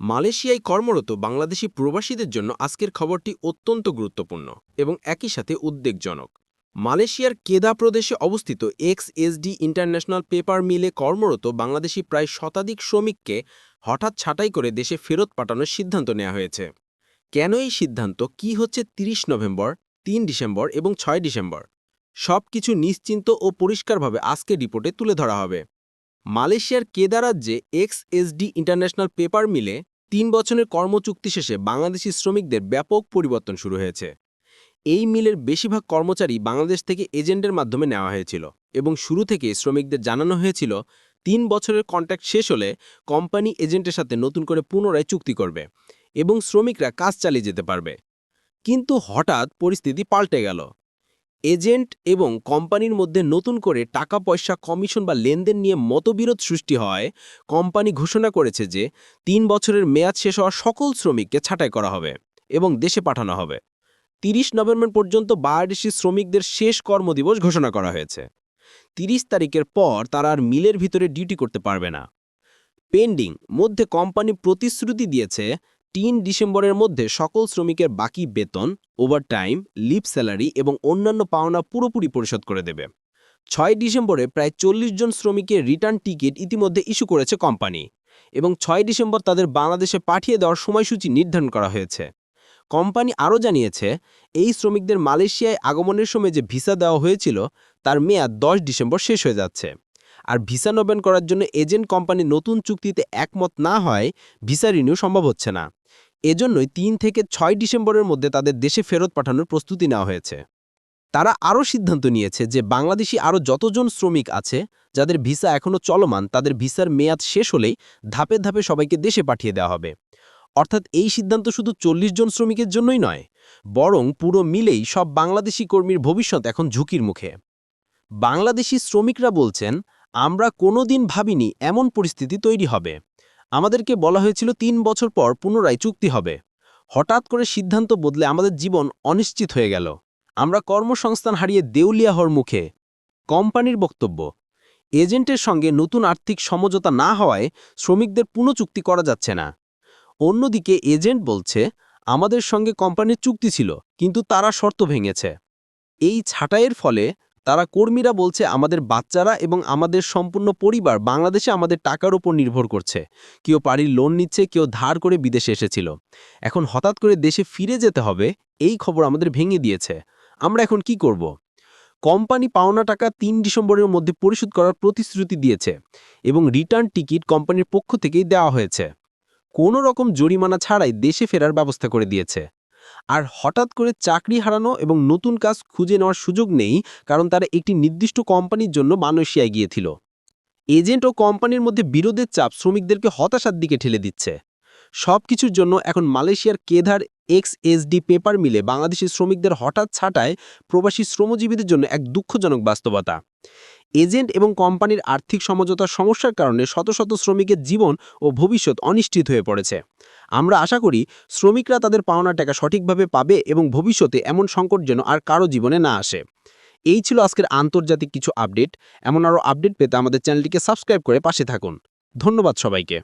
মালয়েশিয়ায় কর্মরত বাংলাদেশি প্রবাসীদের জন্য আজকের খবরটি অত্যন্ত গুরুত্বপূর্ণ এবং একই সাথে উদ্বেগজনক। মালয়েশিয়ার কেদা প্রদেশে অবস্থিত এক্সএসডি ইন্টারন্যাশনাল পেপার মিলে কর্মরত বাংলাদেশি প্রায় শতাধিক শ্রমিককে হঠাৎ ছাঁটাই করে দেশে ফেরত পাঠানোর সিদ্ধান্ত নেওয়া হয়েছে। কেন এই সিদ্ধান্ত? কি হচ্ছে ৩০ নভেম্বর, তিন ডিসেম্বর এবং ছয় ডিসেম্বর? সব কিছু নিশ্চিন্ত ও পরিষ্কারভাবে আজকে রিপোর্টে তুলে ধরা হবে। মালয়েশিয়ার কেদা রাজ্যে এক্সএসডি ইন্টারন্যাশনাল পেপার মিলে তিন বছরের কর্মচুক্তি শেষে বাংলাদেশি শ্রমিকদের ব্যাপক পরিবর্তন শুরু হয়েছে। এই মিলের বেশিরভাগ কর্মচারী বাংলাদেশ থেকে এজেন্টের মাধ্যমে নেওয়া হয়েছিল এবং শুরু থেকে শ্রমিকদের জানানো হয়েছিল, তিন বছরের কন্ট্রাক্ট শেষ হলে কোম্পানি এজেন্টের সাথে নতুন করে পুনরায় চুক্তি করবে এবং শ্রমিকরা কাজ চালিয়ে যেতে পারবে। কিন্তু হঠাৎ পরিস্থিতি পাল্টে গেল। এজেন্ট এবং কোম্পানির মধ্যে নতুন করে টাকা, পয়সা, কমিশন বা লেনদেন নিয়ে মতবিরোধ সৃষ্টি হয়, কোম্পানি ঘোষণা করেছে যে তিন বছরের মেয়াদ শেষ হওয়া সকল শ্রমিককে ছাঁটাই করা হবে এবং দেশে পাঠানো হবে। তিরিশ নভেম্বর পর্যন্ত বাংলাদেশি শ্রমিকদের শেষ কর্মদিবস ঘোষণা করা হয়েছে। তিরিশ তারিখের পর তারা আর মিলের ভিতরে ডিউটি করতে পারবে না। পেন্ডিং, মধ্যে কোম্পানি প্রতিশ্রুতি দিয়েছে তিন ডিসেম্বরের মধ্যে সকল শ্রমিকের বাকি বেতন ওভারটাইম লিপ স্যালারি এবং অন্যান্য পাওনা পুরোপুরি পরিশোধ করে দেবে। ছয় ডিসেম্বরে প্রায় চল্লিশ জন শ্রমিকের রিটার্ন টিকিট ইতিমধ্যে ইস্যু করেছে কোম্পানি এবং ছয় ডিসেম্বর তাদের বাংলাদেশে পাঠিয়ে দেওয়ার সময়সূচি নির্ধারণ করা হয়েছে। কোম্পানি আরও জানিয়েছে, এই শ্রমিকদের মালয়েশিয়ায় আগমনের সময় যে ভিসা দেওয়া হয়েছিল, তার মেয়াদ দশ ডিসেম্বর শেষ হয়ে যাচ্ছে। আর ভিসা নবায়ন করার জন্য এজেন্ট কোম্পানি নতুন চুক্তিতে একমত না হয়, ভিসা রিনিউ সম্ভব হচ্ছে না। এজন্যই তিন থেকে ছয় ডিসেম্বরের মধ্যে তাদের দেশে ফেরত পাঠানোর প্রস্তুতি নেওয়া হয়েছে। তারা আরও সিদ্ধান্ত নিয়েছে যে বাংলাদেশি আরও যতজন শ্রমিক আছে, যাদের ভিসা এখনও চলমান, তাদের ভিসার মেয়াদ শেষ হলেই ধাপে ধাপে সবাইকে দেশে পাঠিয়ে দেওয়া হবে। অর্থাৎ এই সিদ্ধান্ত শুধু চল্লিশ জন শ্রমিকের জন্যই নয়, বরং পুরো মিলেই সব বাংলাদেশি কর্মীর ভবিষ্যৎ এখন ঝুঁকির মুখে। বাংলাদেশি শ্রমিকরা বলছেন, আমরা কোনোদিন ভাবিনি এমন পরিস্থিতি তৈরি হবে। আমাদেরকে বলা হয়েছিল তিন বছর পর পুনরায় চুক্তি হবে। হঠাৎ করে সিদ্ধান্ত বদলে আমাদের জীবন অনিশ্চিত হয়ে গেল। আমরা কর্মসংস্থান হারিয়ে দেউলিয়া হওয়ার মুখে। কোম্পানির বক্তব্য, এজেন্টের সঙ্গে নতুন আর্থিক সমঝোতা না হওয়ায় শ্রমিকদের পুনঃচুক্তি করা যাচ্ছে না। অন্যদিকে এজেন্ট বলছে, আমাদের সঙ্গে কোম্পানির চুক্তি ছিল, কিন্তু তারা শর্ত ভেঙেছে। এই ছাঁটাইয়ের ফলে তারা কর্মীরা বলছে, আমাদের বাচ্চারা এবং আমাদের সম্পূর্ণ পরিবার বাংলাদেশে আমাদের টাকার উপর নির্ভর করছে। কেউ বাড়ির লোন নিচ্ছে, কেউ ধার করে বিদেশে এসেছিল। এখন হঠাৎ করে দেশে ফিরে যেতে হবে, এই খবর আমাদের ভেঙে দিয়েছে। আমরা এখন কি করব? কোম্পানি পাওনা টাকা তিন ডিসেম্বরের মধ্যে পরিশোধ করার প্রতিশ্রুতি দিয়েছে এবং রিটার্ন টিকিট কোম্পানির পক্ষ থেকেই দেওয়া হয়েছে। কোনো রকম জরিমানা ছাড়াই দেশে ফেরার ব্যবস্থা করে দিয়েছে। আর হঠাৎ করে চাকরি হারানো এবং নতুন কাজ খুঁজে নেওয়ার সুযোগ নেই কারণ তারা একটি নির্দিষ্ট কোম্পানির জন্য মালয়েশিয়ায় গিয়েছিল। এজেন্ট ও কোম্পানির মধ্যে বিরোধের চাপ শ্রমিকদেরকে হতাশার দিকে ঠেলে দিচ্ছে। সব কিছুর জন্য এখন মালয়েশিয়ার কেধার এক্স এসডি পেপার মিলে বাংলাদেশি শ্রমিকদের হঠাৎ ছাঁটায় প্রবাসী শ্রমজীবীদের জন্য এক দুঃখজনক বাস্তবতা। এজেন্ট এবং কোম্পানির আর্থিক সমঝোতার সমস্যার কারণে শত শত শ্রমিকের জীবন ও ভবিষ্যৎ অনিশ্চিত হয়ে পড়েছে। আমরা আশা করি শ্রমিকরা তাদের পাওনা টাকা সঠিকভাবে পাবে এবং ভবিষ্যতে এমন সংকট যেন আর কারও জীবনে না আসে। এই ছিল আজকের আন্তর্জাতিক কিছু আপডেট। এমন আরও আপডেট পেতে আমাদের চ্যানেলটিকে সাবস্ক্রাইব করে পাশে থাকুন। ধন্যবাদ সবাইকে।